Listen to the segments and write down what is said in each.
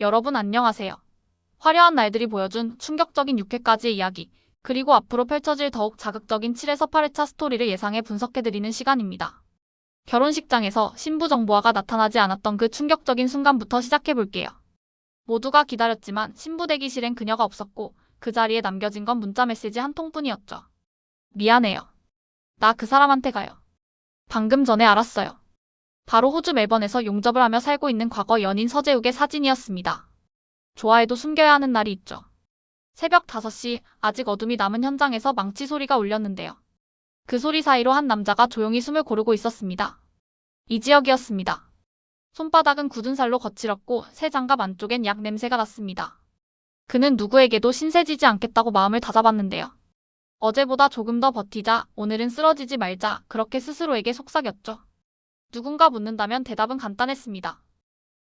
여러분 안녕하세요. 화려한 날들이 보여준 충격적인 6회까지의 이야기, 그리고 앞으로 펼쳐질 더욱 자극적인 7에서 8회차 스토리를 예상해 분석해드리는 시간입니다. 결혼식장에서 신부 정보화가 나타나지 않았던 그 충격적인 순간부터 시작해볼게요. 모두가 기다렸지만 신부 대기실엔 그녀가 없었고 그 자리에 남겨진 건 문자 메시지 한 통뿐이었죠. 미안해요. 나 그 사람한테 가요. 방금 전에 알았어요. 바로 호주 멜번에서 용접을 하며 살고 있는 과거 연인 서재욱의 사진이었습니다. 좋아해도 숨겨야 하는 날이 있죠. 새벽 5시 아직 어둠이 남은 현장에서 망치 소리가 울렸는데요. 그 소리 사이로 한 남자가 조용히 숨을 고르고 있었습니다. 이 지역이었습니다. 손바닥은 굳은 살로 거칠었고 새 장갑 안쪽엔 약 냄새가 났습니다. 그는 누구에게도 신세지지 않겠다고 마음을 다잡았는데요. 어제보다 조금 더 버티자, 오늘은 쓰러지지 말자, 그렇게 스스로에게 속삭였죠. 누군가 묻는다면 대답은 간단했습니다.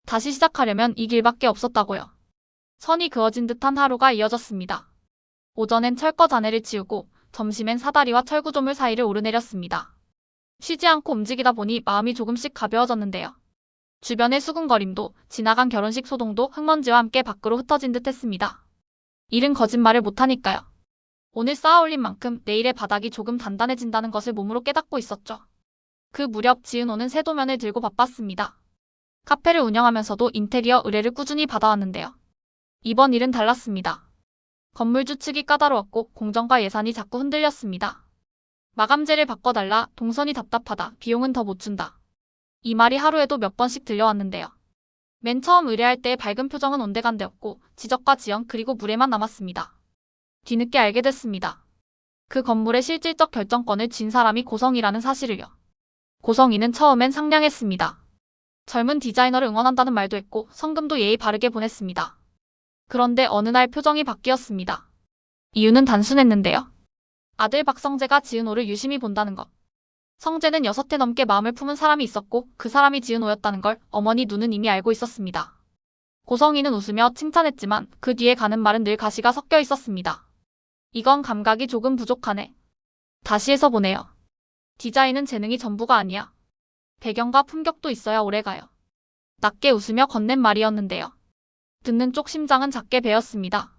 다시 시작하려면 이 길밖에 없었다고요. 선이 그어진 듯한 하루가 이어졌습니다. 오전엔 철거 잔해를 치우고 점심엔 사다리와 철구조물 사이를 오르내렸습니다. 쉬지 않고 움직이다 보니 마음이 조금씩 가벼워졌는데요. 주변의 수군거림도 지나간 결혼식 소동도 흙먼지와 함께 밖으로 흩어진 듯 했습니다. 일은 거짓말을 못하니까요. 오늘 쌓아올린 만큼 내일의 바닥이 조금 단단해진다는 것을 몸으로 깨닫고 있었죠. 그 무렵 지은호는 세도면을 들고 바빴습니다. 카페를 운영하면서도 인테리어 의뢰를 꾸준히 받아왔는데요. 이번 일은 달랐습니다. 건물주 측이 까다로웠고 공정과 예산이 자꾸 흔들렸습니다. 마감재를 바꿔달라, 동선이 답답하다, 비용은 더 못 준다. 이 말이 하루에도 몇 번씩 들려왔는데요. 맨 처음 의뢰할 때의 밝은 표정은 온데간데없고 지적과 지연 그리고 무례만 남았습니다. 뒤늦게 알게 됐습니다. 그 건물의 실질적 결정권을 쥔 사람이 고성이라는 사실을요. 고성이는 처음엔 상냥했습니다. 젊은 디자이너를 응원한다는 말도 했고 성금도 예의 바르게 보냈습니다. 그런데 어느 날 표정이 바뀌었습니다. 이유는 단순했는데요. 아들 박성재가 지은호를 유심히 본다는 것. 성재는 여섯 해 넘게 마음을 품은 사람이 있었고 그 사람이 지은호였다는 걸 어머니 눈은 이미 알고 있었습니다. 고성이는 웃으며 칭찬했지만 그 뒤에 가는 말은 늘 가시가 섞여 있었습니다. 이건 감각이 조금 부족하네. 다시 해서 보네요. 디자인은 재능이 전부가 아니야. 배경과 품격도 있어야 오래가요. 낮게 웃으며 건넨 말이었는데요. 듣는 쪽 심장은 작게 베었습니다.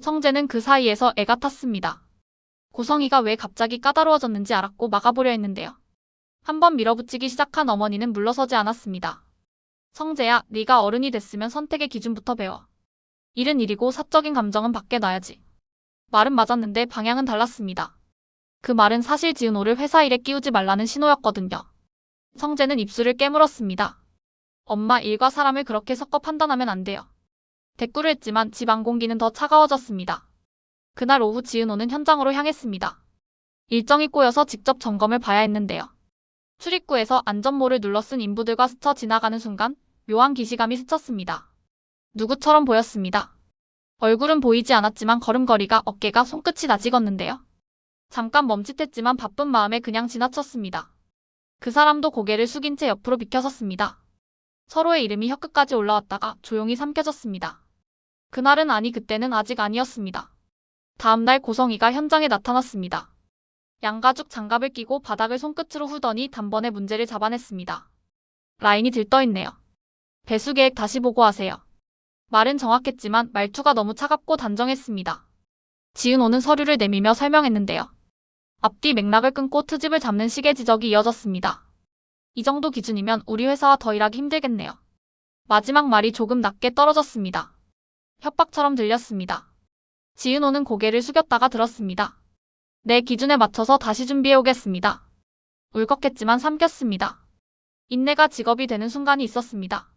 성재는 그 사이에서 애가 탔습니다. 고성이가 왜 갑자기 까다로워졌는지 알았고 막아보려 했는데요. 한번 밀어붙이기 시작한 어머니는 물러서지 않았습니다. 성재야, 네가 어른이 됐으면 선택의 기준부터 배워. 일은 일이고 사적인 감정은 밖에 놔야지. 말은 맞았는데 방향은 달랐습니다. 그 말은 사실 지은호를 회사 일에 끼우지 말라는 신호였거든요. 성재는 입술을 깨물었습니다. 엄마 일과 사람을 그렇게 섞어 판단하면 안 돼요. 대꾸를 했지만 집 안 공기는 더 차가워졌습니다. 그날 오후 지은호는 현장으로 향했습니다. 일정이 꼬여서 직접 점검을 봐야 했는데요. 출입구에서 안전모를 눌러 쓴 인부들과 스쳐 지나가는 순간 묘한 기시감이 스쳤습니다. 누구처럼 보였습니다. 얼굴은 보이지 않았지만 걸음걸이가 어깨가 손끝이 나직었는데요. 잠깐 멈칫했지만 바쁜 마음에 그냥 지나쳤습니다. 그 사람도 고개를 숙인 채 옆으로 비켜섰습니다. 서로의 이름이 혀끝까지 올라왔다가 조용히 삼켜졌습니다. 그날은 아니 그때는 아직 아니었습니다. 다음날 고성이가 현장에 나타났습니다. 양가죽 장갑을 끼고 바닥을 손끝으로 후더니 단번에 문제를 잡아냈습니다. 라인이 들떠있네요. 배수 계획 다시 보고하세요. 말은 정확했지만 말투가 너무 차갑고 단정했습니다. 지은호는 서류를 내밀며 설명했는데요. 앞뒤 맥락을 끊고 트집을 잡는 시계 지적이 이어졌습니다. 이 정도 기준이면 우리 회사와 더 일하기 힘들겠네요. 마지막 말이 조금 낮게 떨어졌습니다. 협박처럼 들렸습니다. 지은호는 고개를 숙였다가 들었습니다. 내 기준에 맞춰서 다시 준비해 오겠습니다. 울컥했지만 삼켰습니다. 인내가 직업이 되는 순간이 있었습니다.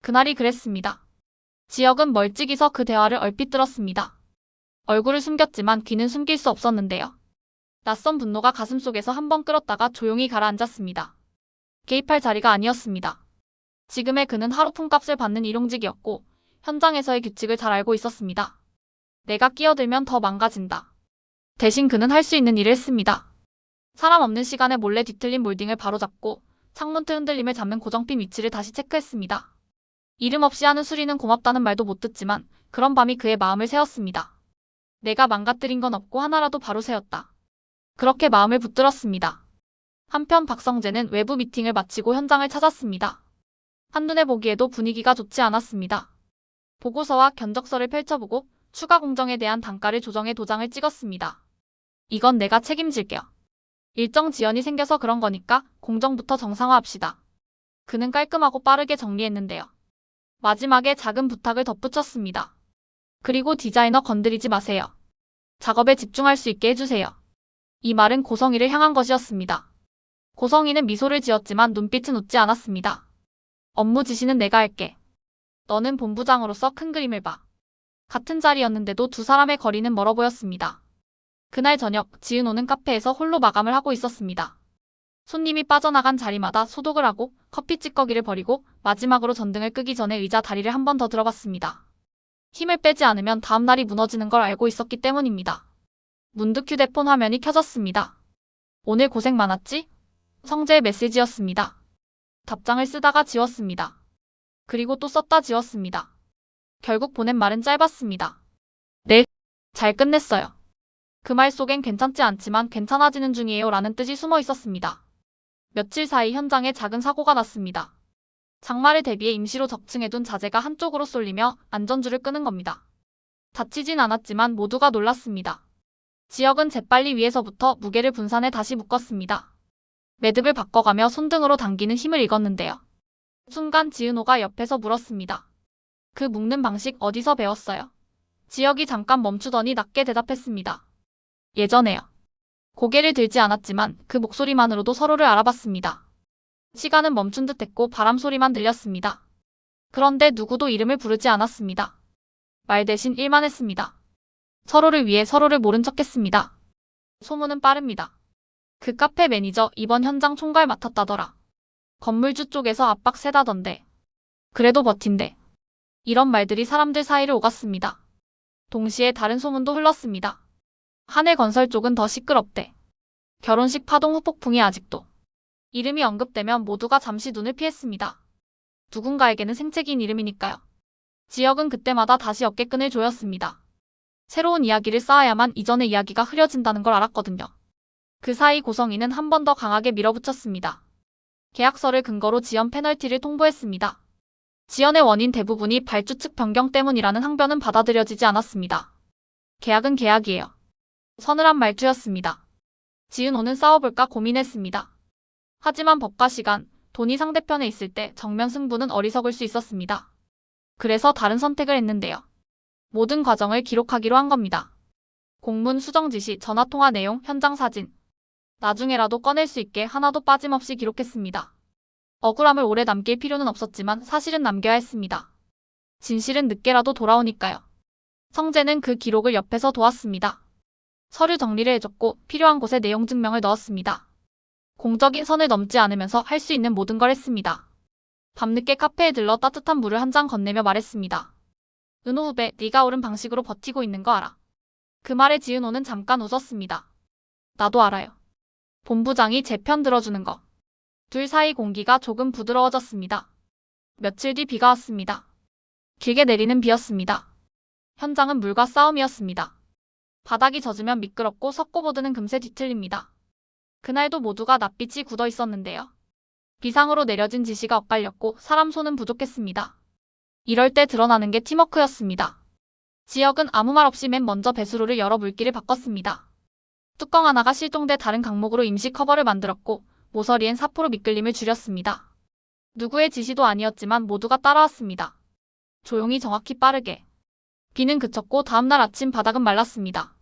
그날이 그랬습니다. 지역은 멀찍이서 그 대화를 얼핏 들었습니다. 얼굴을 숨겼지만 귀는 숨길 수 없었는데요. 낯선 분노가 가슴속에서 한번 끓었다가 조용히 가라앉았습니다. 개입할 자리가 아니었습니다. 지금의 그는 하루 품값을 받는 일용직이었고 현장에서의 규칙을 잘 알고 있었습니다. 내가 끼어들면 더 망가진다. 대신 그는 할 수 있는 일을 했습니다. 사람 없는 시간에 몰래 뒤틀린 몰딩을 바로잡고 창문틀 흔들림을 잡는 고정핀 위치를 다시 체크했습니다. 이름 없이 하는 수리는 고맙다는 말도 못 듣지만 그런 밤이 그의 마음을 세웠습니다. 내가 망가뜨린 건 없고 하나라도 바로 세웠다. 그렇게 마음을 붙들었습니다. 한편 박성재는 외부 미팅을 마치고 현장을 찾았습니다. 한눈에 보기에도 분위기가 좋지 않았습니다. 보고서와 견적서를 펼쳐보고 추가 공정에 대한 단가를 조정해 도장을 찍었습니다. 이건 내가 책임질게요. 일정 지연이 생겨서 그런 거니까 공정부터 정상화합시다. 그는 깔끔하고 빠르게 정리했는데요. 마지막에 작은 부탁을 덧붙였습니다. 그리고 디자이너 건드리지 마세요. 작업에 집중할 수 있게 해주세요. 이 말은 고성이를 향한 것이었습니다. 고성이는 미소를 지었지만 눈빛은 웃지 않았습니다. 업무 지시는 내가 할게. 너는 본부장으로서 큰 그림을 봐. 같은 자리였는데도 두 사람의 거리는 멀어 보였습니다. 그날 저녁 지은호는 카페에서 홀로 마감을 하고 있었습니다. 손님이 빠져나간 자리마다 소독을 하고 커피 찌꺼기를 버리고 마지막으로 전등을 끄기 전에 의자 다리를 한 번 더 들어봤습니다. 힘을 빼지 않으면 다음날이 무너지는 걸 알고 있었기 때문입니다. 문득 휴대폰 화면이 켜졌습니다. 오늘 고생 많았지? 성재의 메시지였습니다. 답장을 쓰다가 지웠습니다. 그리고 또 썼다 지웠습니다. 결국 보낸 말은 짧았습니다. 네, 잘 끝냈어요. 그 말 속엔 괜찮지 않지만 괜찮아지는 중이에요 라는 뜻이 숨어 있었습니다. 며칠 사이 현장에 작은 사고가 났습니다. 장마를 대비해 임시로 적층해둔 자재가 한쪽으로 쏠리며 안전줄을 끄는 겁니다. 다치진 않았지만 모두가 놀랐습니다. 지역은 재빨리 위에서부터 무게를 분산해 다시 묶었습니다. 매듭을 바꿔가며 손등으로 당기는 힘을 읽었는데요. 순간 지은호가 옆에서 물었습니다. 그 묶는 방식 어디서 배웠어요? 지역이 잠깐 멈추더니 낮게 대답했습니다. 예전에요. 고개를 들지 않았지만 그 목소리만으로도 서로를 알아봤습니다. 시간은 멈춘 듯 했고 바람 소리만 들렸습니다. 그런데 누구도 이름을 부르지 않았습니다. 말 대신 일만 했습니다. 서로를 위해 서로를 모른 척 했습니다. 소문은 빠릅니다. 그 카페 매니저 이번 현장 총괄 맡았다더라. 건물주 쪽에서 압박 세다던데. 그래도 버틴대. 이런 말들이 사람들 사이를 오갔습니다. 동시에 다른 소문도 흘렀습니다. 하늘건설 쪽은 더 시끄럽대. 결혼식 파동 후 폭풍이 아직도. 이름이 언급되면 모두가 잠시 눈을 피했습니다. 누군가에게는 생채기인 이름이니까요. 지역은 그때마다 다시 어깨끈을 조였습니다. 새로운 이야기를 쌓아야만 이전의 이야기가 흐려진다는 걸 알았거든요. 그 사이 고성이는 한 번 더 강하게 밀어붙였습니다. 계약서를 근거로 지연 페널티를 통보했습니다. 지연의 원인 대부분이 발주 측 변경 때문이라는 항변은 받아들여지지 않았습니다. 계약은 계약이에요. 서늘한 말투였습니다. 지은호는 싸워볼까 고민했습니다. 하지만 법과 시간, 돈이 상대편에 있을 때 정면 승부는 어리석을 수 있었습니다. 그래서 다른 선택을 했는데요. 모든 과정을 기록하기로 한 겁니다. 공문 수정 지시, 전화통화 내용, 현장 사진. 나중에라도 꺼낼 수 있게 하나도 빠짐없이 기록했습니다. 억울함을 오래 남길 필요는 없었지만 사실은 남겨야 했습니다. 진실은 늦게라도 돌아오니까요. 성재는 그 기록을 옆에서 도왔습니다. 서류 정리를 해줬고 필요한 곳에 내용 증명을 넣었습니다. 공적인 선을 넘지 않으면서 할 수 있는 모든 걸 했습니다. 밤늦게 카페에 들러 따뜻한 물을 한 잔 건네며 말했습니다. 은호 후배, 네가 옳은 방식으로 버티고 있는 거 알아. 그 말에 지은호는 잠깐 웃었습니다. 나도 알아요. 본부장이 제 편 들어주는 거. 둘 사이 공기가 조금 부드러워졌습니다. 며칠 뒤 비가 왔습니다. 길게 내리는 비였습니다. 현장은 물과 싸움이었습니다. 바닥이 젖으면 미끄럽고 석고보드는 금세 뒤틀립니다. 그날도 모두가 낯빛이 굳어 있었는데요. 비상으로 내려진 지시가 엇갈렸고 사람 손은 부족했습니다. 이럴 때 드러나는 게 팀워크였습니다. 지역은 아무 말 없이 맨 먼저 배수로를 열어 물기를 바꿨습니다. 뚜껑 하나가 실종돼 다른 강목으로 임시 커버를 만들었고 모서리엔 사포로 미끌림을 줄였습니다. 누구의 지시도 아니었지만 모두가 따라왔습니다. 조용히 정확히 빠르게. 비는 그쳤고 다음날 아침 바닥은 말랐습니다.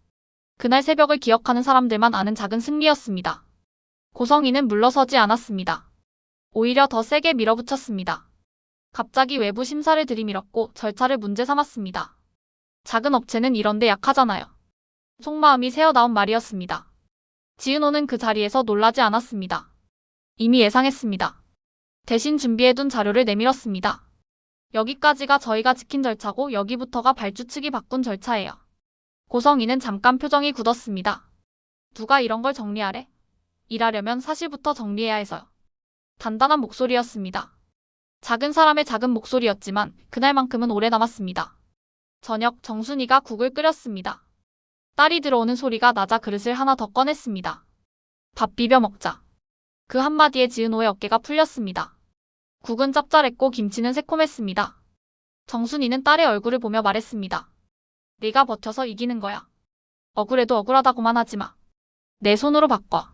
그날 새벽을 기억하는 사람들만 아는 작은 승리였습니다. 고성이는 물러서지 않았습니다. 오히려 더 세게 밀어붙였습니다. 갑자기 외부 심사를 들이밀었고 절차를 문제 삼았습니다. 작은 업체는 이런데 약하잖아요. 속마음이 새어나온 말이었습니다. 지은호는 그 자리에서 놀라지 않았습니다. 이미 예상했습니다. 대신 준비해둔 자료를 내밀었습니다. 여기까지가 저희가 지킨 절차고 여기부터가 발주 측이 바꾼 절차예요. 고성이는 잠깐 표정이 굳었습니다. 누가 이런 걸 정리하래? 일하려면 사실부터 정리해야 해서요. 단단한 목소리였습니다. 작은 사람의 작은 목소리였지만 그날만큼은 오래 남았습니다. 저녁 정순이가 국을 끓였습니다. 딸이 들어오는 소리가 나자 그릇을 하나 더 꺼냈습니다. 밥 비벼 먹자. 그 한마디에 지은호의 어깨가 풀렸습니다. 국은 짭짤했고 김치는 새콤했습니다. 정순이는 딸의 얼굴을 보며 말했습니다. 네가 버텨서 이기는 거야. 억울해도 억울하다고만 하지 마. 내 손으로 바꿔.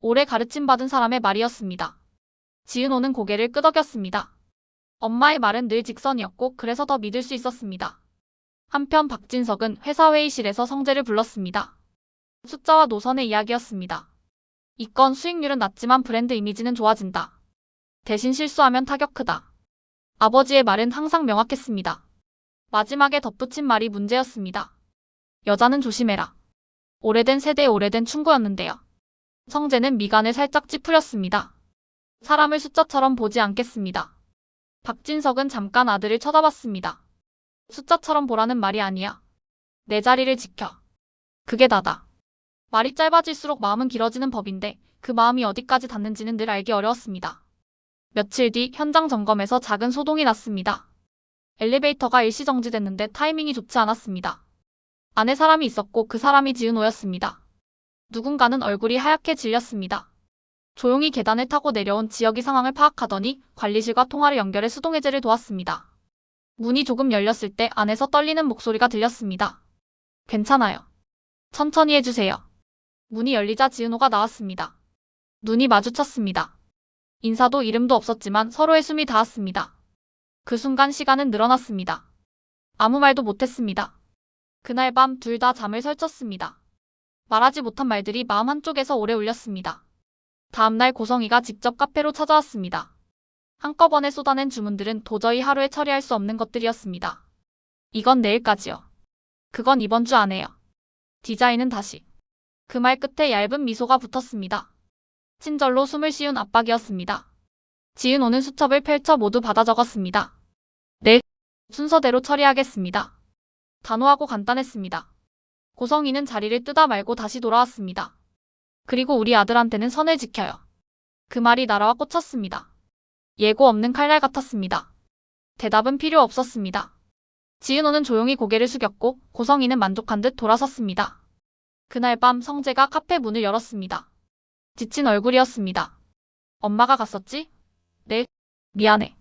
오래 가르침 받은 사람의 말이었습니다. 지은호는 고개를 끄덕였습니다. 엄마의 말은 늘 직선이었고 그래서 더 믿을 수 있었습니다. 한편 박진석은 회사 회의실에서 성재를 불렀습니다. 숫자와 노선의 이야기였습니다. 이 건 수익률은 낮지만 브랜드 이미지는 좋아진다. 대신 실수하면 타격 크다. 아버지의 말은 항상 명확했습니다. 마지막에 덧붙인 말이 문제였습니다. 여자는 조심해라. 오래된 세대의 오래된 충고였는데요. 성재는 미간을 살짝 찌푸렸습니다. 사람을 숫자처럼 보지 않겠습니다. 박진석은 잠깐 아들을 쳐다봤습니다. 숫자처럼 보라는 말이 아니야. 내 자리를 지켜. 그게 다다. 말이 짧아질수록 마음은 길어지는 법인데 그 마음이 어디까지 닿는지는 늘 알기 어려웠습니다. 며칠 뒤 현장 점검에서 작은 소동이 났습니다. 엘리베이터가 일시 정지됐는데 타이밍이 좋지 않았습니다. 안에 사람이 있었고 그 사람이 지은호였습니다. 누군가는 얼굴이 하얗게 질렸습니다. 조용히 계단을 타고 내려온 지역이 상황을 파악하더니 관리실과 통화를 연결해 수동해제를 도왔습니다. 문이 조금 열렸을 때 안에서 떨리는 목소리가 들렸습니다. 괜찮아요. 천천히 해주세요. 문이 열리자 지은호가 나왔습니다. 눈이 마주쳤습니다. 인사도 이름도 없었지만 서로의 숨이 닿았습니다. 그 순간 시간은 늘어났습니다. 아무 말도 못했습니다. 그날 밤 둘 다 잠을 설쳤습니다. 말하지 못한 말들이 마음 한쪽에서 오래 울렸습니다. 다음날 고성이가 직접 카페로 찾아왔습니다. 한꺼번에 쏟아낸 주문들은 도저히 하루에 처리할 수 없는 것들이었습니다. 이건 내일까지요. 그건 이번 주 안에요. 디자인은 다시. 그 말 끝에 얇은 미소가 붙었습니다. 친절로 숨을 쉬운 압박이었습니다. 지은호는 수첩을 펼쳐 모두 받아 적었습니다. 네. 순서대로 처리하겠습니다. 단호하고 간단했습니다. 고성이는 자리를 뜨다 말고 다시 돌아왔습니다. 그리고 우리 아들한테는 선을 지켜요. 그 말이 날아와 꽂혔습니다. 예고 없는 칼날 같았습니다. 대답은 필요 없었습니다. 지은호는 조용히 고개를 숙였고 고성이는 만족한 듯 돌아섰습니다. 그날 밤 성재가 카페 문을 열었습니다. 지친 얼굴이었습니다. 엄마가 갔었지? 네. 미안해.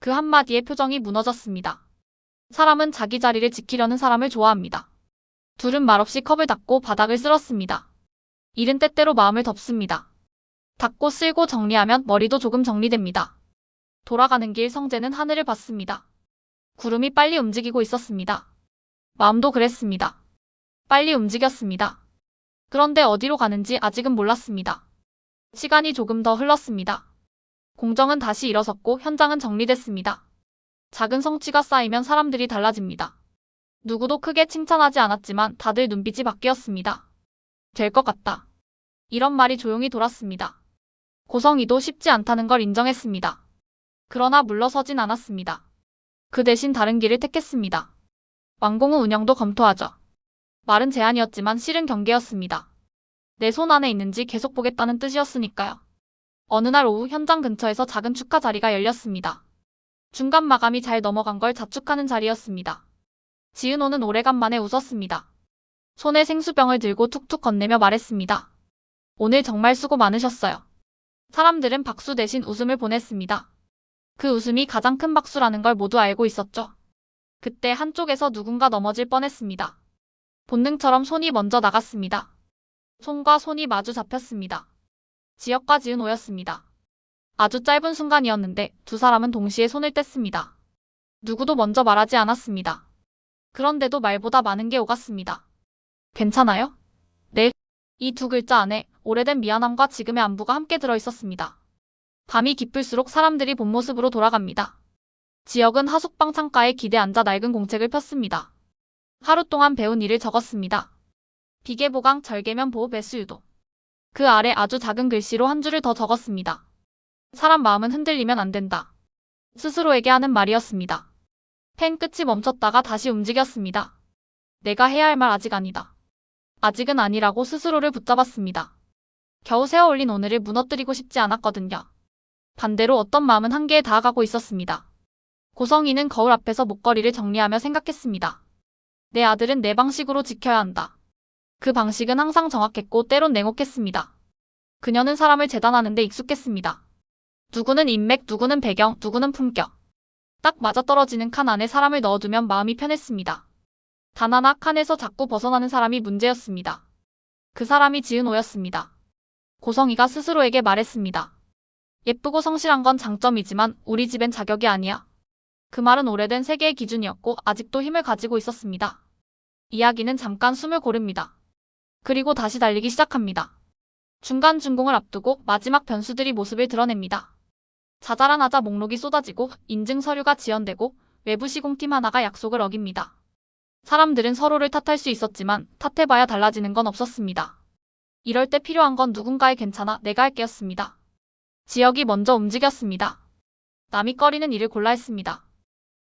그 한마디에 표정이 무너졌습니다. 사람은 자기 자리를 지키려는 사람을 좋아합니다. 둘은 말없이 컵을 닫고 바닥을 쓸었습니다. 일은 때때로 마음을 덮습니다. 닫고 쓸고 정리하면 머리도 조금 정리됩니다. 돌아가는 길 성재는 하늘을 봤습니다. 구름이 빨리 움직이고 있었습니다. 마음도 그랬습니다. 빨리 움직였습니다. 그런데 어디로 가는지 아직은 몰랐습니다. 시간이 조금 더 흘렀습니다. 공정은 다시 일어섰고 현장은 정리됐습니다. 작은 성취가 쌓이면 사람들이 달라집니다. 누구도 크게 칭찬하지 않았지만 다들 눈빛이 바뀌었습니다. 될 것 같다. 이런 말이 조용히 돌았습니다. 고성이도 쉽지 않다는 걸 인정했습니다. 그러나 물러서진 않았습니다. 그 대신 다른 길을 택했습니다. 완공후 운영도 검토하죠. 말은 제안이었지만 실은 경계였습니다. 내 손 안에 있는지 계속 보겠다는 뜻이었으니까요. 어느 날 오후 현장 근처에서 작은 축하 자리가 열렸습니다. 중간 마감이 잘 넘어간 걸 자축하는 자리였습니다. 지은호는 오래간만에 웃었습니다. 손에 생수병을 들고 툭툭 건네며 말했습니다. 오늘 정말 수고 많으셨어요. 사람들은 박수 대신 웃음을 보냈습니다. 그 웃음이 가장 큰 박수라는 걸 모두 알고 있었죠. 그때 한쪽에서 누군가 넘어질 뻔했습니다. 본능처럼 손이 먼저 나갔습니다. 손과 손이 마주 잡혔습니다. 지역과 지은호였습니다. 아주 짧은 순간이었는데 두 사람은 동시에 손을 뗐습니다. 누구도 먼저 말하지 않았습니다. 그런데도 말보다 많은 게 오갔습니다. 괜찮아요? 네. 이 두 글자 안에 오래된 미안함과 지금의 안부가 함께 들어 있었습니다. 밤이 깊을수록 사람들이 본 모습으로 돌아갑니다. 지역은 하숙방 창가에 기대 앉아 낡은 공책을 폈습니다. 하루 동안 배운 일을 적었습니다. 비계보강 절개면 보호 배수 유도. 그 아래 아주 작은 글씨로 한 줄을 더 적었습니다. 사람 마음은 흔들리면 안 된다. 스스로에게 하는 말이었습니다. 펜 끝이 멈췄다가 다시 움직였습니다. 내가 해야 할 말 아직 아니다. 아직은 아니라고 스스로를 붙잡았습니다. 겨우 세워 올린 오늘을 무너뜨리고 싶지 않았거든요. 반대로 어떤 마음은 한계에 다가가고 있었습니다. 고성이는 거울 앞에서 목걸이를 정리하며 생각했습니다. 내 아들은 내 방식으로 지켜야 한다. 그 방식은 항상 정확했고 때론 냉혹했습니다. 그녀는 사람을 재단하는 데 익숙했습니다. 누구는 인맥, 누구는 배경, 누구는 품격. 딱 맞아떨어지는 칸 안에 사람을 넣어두면 마음이 편했습니다. 단 하나 칸에서 자꾸 벗어나는 사람이 문제였습니다. 그 사람이 지은호였습니다. 고성이가 스스로에게 말했습니다. 예쁘고 성실한 건 장점이지만 우리 집엔 자격이 아니야. 그 말은 오래된 세계의 기준이었고 아직도 힘을 가지고 있었습니다. 이야기는 잠깐 숨을 고릅니다. 그리고 다시 달리기 시작합니다. 중간 준공을 앞두고 마지막 변수들이 모습을 드러냅니다. 자잘한 하자 목록이 쏟아지고 인증 서류가 지연되고 외부 시공팀 하나가 약속을 어깁니다. 사람들은 서로를 탓할 수 있었지만 탓해봐야 달라지는 건 없었습니다. 이럴 때 필요한 건 누군가의 괜찮아 내가 할게였습니다. 지역이 먼저 움직였습니다. 남이 꺼리는 일을 골라 했습니다.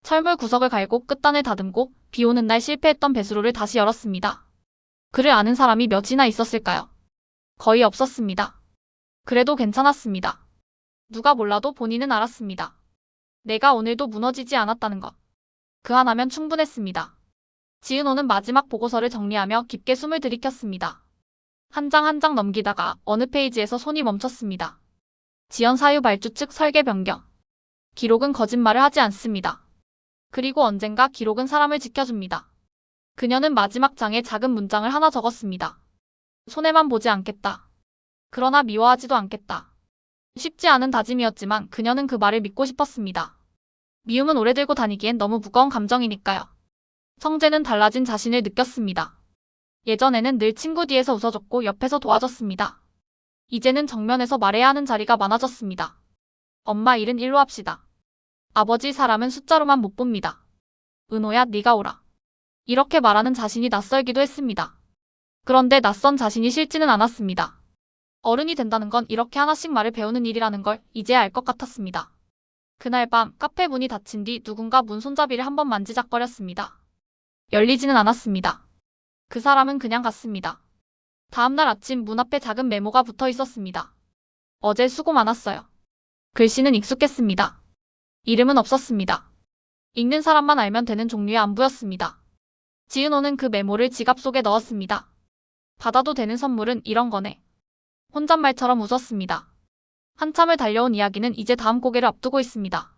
철물 구석을 갈고 끝단을 다듬고 비 오는 날 실패했던 배수로를 다시 열었습니다. 그를 아는 사람이 몇이나 있었을까요? 거의 없었습니다. 그래도 괜찮았습니다. 누가 몰라도 본인은 알았습니다. 내가 오늘도 무너지지 않았다는 것. 그 하나면 충분했습니다. 지은호는 마지막 보고서를 정리하며 깊게 숨을 들이켰습니다. 한 장 한 장 넘기다가 어느 페이지에서 손이 멈췄습니다. 지연 사유 발주 측 설계 변경. 기록은 거짓말을 하지 않습니다. 그리고 언젠가 기록은 사람을 지켜줍니다. 그녀는 마지막 장에 작은 문장을 하나 적었습니다. 손해만 보지 않겠다. 그러나 미워하지도 않겠다. 쉽지 않은 다짐이었지만 그녀는 그 말을 믿고 싶었습니다. 미움은 오래 들고 다니기엔 너무 무거운 감정이니까요. 성재는 달라진 자신을 느꼈습니다. 예전에는 늘 친구 뒤에서 웃어줬고 옆에서 도와줬습니다. 이제는 정면에서 말해야 하는 자리가 많아졌습니다. 엄마 일은 일로 합시다. 아버지 사람은 숫자로만 못 봅니다. 은호야 네가 오라. 이렇게 말하는 자신이 낯설기도 했습니다. 그런데 낯선 자신이 싫지는 않았습니다. 어른이 된다는 건 이렇게 하나씩 말을 배우는 일이라는 걸 이제야 알것 같았습니다. 그날 밤 카페 문이 닫힌 뒤 누군가 문 손잡이를 한번 만지작거렸습니다. 열리지는 않았습니다. 그 사람은 그냥 갔습니다. 다음날 아침 문 앞에 작은 메모가 붙어 있었습니다. 어제 수고 많았어요. 글씨는 익숙했습니다. 이름은 없었습니다. 읽는 사람만 알면 되는 종류의 안부였습니다. 지은호는 그 메모를 지갑 속에 넣었습니다. 받아도 되는 선물은 이런 거네. 혼잣말처럼 웃었습니다. 한참을 달려온 이야기는 이제 다음 고개를 앞두고 있습니다.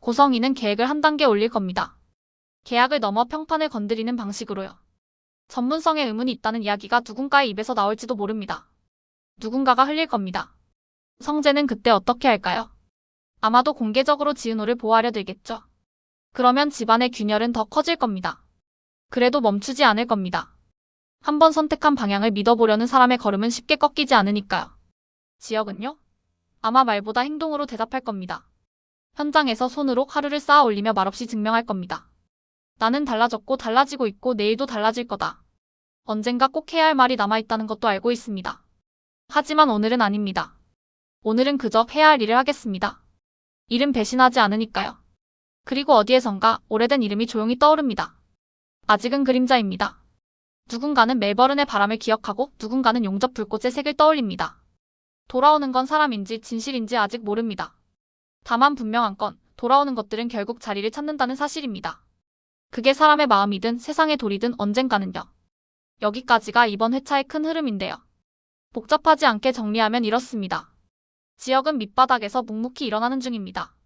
고성이는 계획을 한 단계 올릴 겁니다. 계약을 넘어 평판을 건드리는 방식으로요. 전문성에 의문이 있다는 이야기가 누군가의 입에서 나올지도 모릅니다. 누군가가 흘릴 겁니다. 성재는 그때 어떻게 할까요? 아마도 공개적으로 지은호를 보호하려 들겠죠. 그러면 집안의 균열은 더 커질 겁니다. 그래도 멈추지 않을 겁니다. 한번 선택한 방향을 믿어보려는 사람의 걸음은 쉽게 꺾이지 않으니까요. 지역은요? 아마 말보다 행동으로 대답할 겁니다. 현장에서 손으로 하루를 쌓아 올리며 말없이 증명할 겁니다. 나는 달라졌고 달라지고 있고 내일도 달라질 거다. 언젠가 꼭 해야 할 말이 남아있다는 것도 알고 있습니다. 하지만 오늘은 아닙니다. 오늘은 그저 해야 할 일을 하겠습니다. 이름 배신하지 않으니까요. 그리고 어디에선가 오래된 이름이 조용히 떠오릅니다. 아직은 그림자입니다. 누군가는 멜버른의 바람을 기억하고 누군가는 용접 불꽃의 색을 떠올립니다. 돌아오는 건 사람인지 진실인지 아직 모릅니다. 다만 분명한 건 돌아오는 것들은 결국 자리를 찾는다는 사실입니다. 그게 사람의 마음이든 세상의 돌이든 언젠가는요. 여기까지가 이번 회차의 큰 흐름인데요. 복잡하지 않게 정리하면 이렇습니다. 지역은 밑바닥에서 묵묵히 일어나는 중입니다.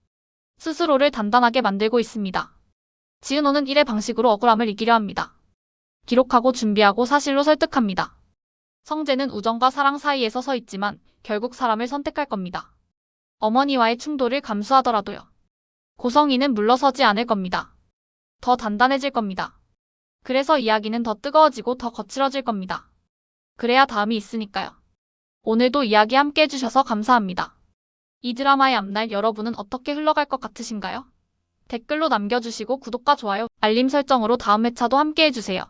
스스로를 단단하게 만들고 있습니다. 지은호는 일의 방식으로 억울함을 이기려 합니다. 기록하고 준비하고 사실로 설득합니다. 성재는 우정과 사랑 사이에서 서 있지만 결국 사람을 선택할 겁니다. 어머니와의 충돌을 감수하더라도요. 고성이는 물러서지 않을 겁니다. 더 단단해질 겁니다. 그래서 이야기는 더 뜨거워지고 더 거칠어질 겁니다. 그래야 다음이 있으니까요. 오늘도 이야기 함께 해주셔서 감사합니다. 이 드라마의 앞날 여러분은 어떻게 흘러갈 것 같으신가요? 댓글로 남겨주시고 구독과 좋아요, 알림 설정으로 다음 회차도 함께 해주세요.